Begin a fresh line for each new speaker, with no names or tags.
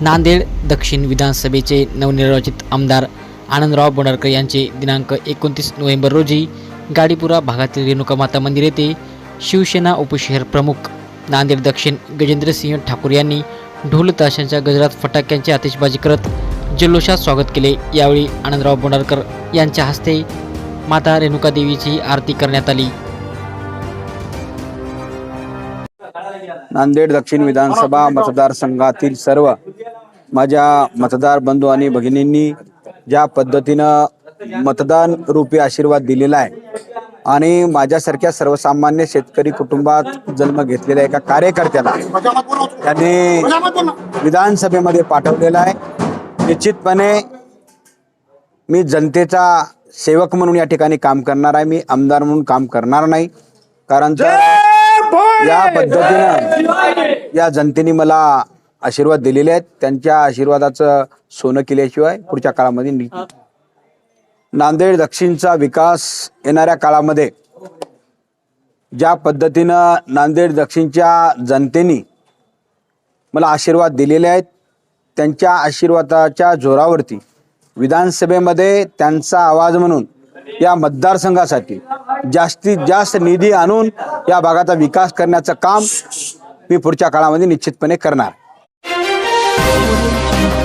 नांदेड दक्षिण विधानसभेचे नवनिर्वाचित आमदार आनंदराव बोंडारकर यांचे दिनांक एकोणतीस नोव्हेंबर रोजी गाडीपुरा भागातील रेणुका माता मंदिर येथे शिवसेना उपशहर प्रमुख नांदेड दक्षिण गजेंद्रसिंह ठाकूर यांनी ढोल ताशांच्या गजरात फटाक्यांची आतिषबाजी करत जल्लोषात स्वागत केले. यावेळी आनंदराव बोंडारकर यांच्या हस्ते माता रेणुका देवीची आरती करण्यात आली.
नांदेड दक्षिण विधानसभा मतदारसंघातील सर्व माझ्या मतदार बंधू आणि भगिनींनी ज्या पद्धतीनं मतदान रूपी आशीर्वाद दिलेला आहे आणि माझ्यासारख्या सर्वसामान्य शेतकरी कुटुंबात जन्म घेतलेल्या एका कार्यकर्त्याला त्यांनी विधानसभेमध्ये पाठवलेला आहे. निश्चितपणे मी जनतेचा सेवक म्हणून या ठिकाणी काम करणार आहे. मी आमदार म्हणून काम करणार नाही. कारण या पद्धतीनं या जनतेने मला आशीर्वाद दिलेले आहेत. त्यांच्या आशीर्वादाचं सोनं केल्याशिवाय पुढच्या काळामध्ये नांदेड दक्षिणचा विकास येणाऱ्या काळामध्ये ज्या पद्धतीनं नांदेड दक्षिणच्या जनतेने मला आशीर्वाद दिलेले आहेत त्यांच्या आशीर्वादाच्या जोरावरती विधानसभेमध्ये त्यांचा आवाज म्हणून या मतदारसंघासाठी जास्तीत जास्त निधी आणून या भागाचा विकास करण्याचं काम मी पुढच्या काळामध्ये निश्चितपणे करणार. 我的天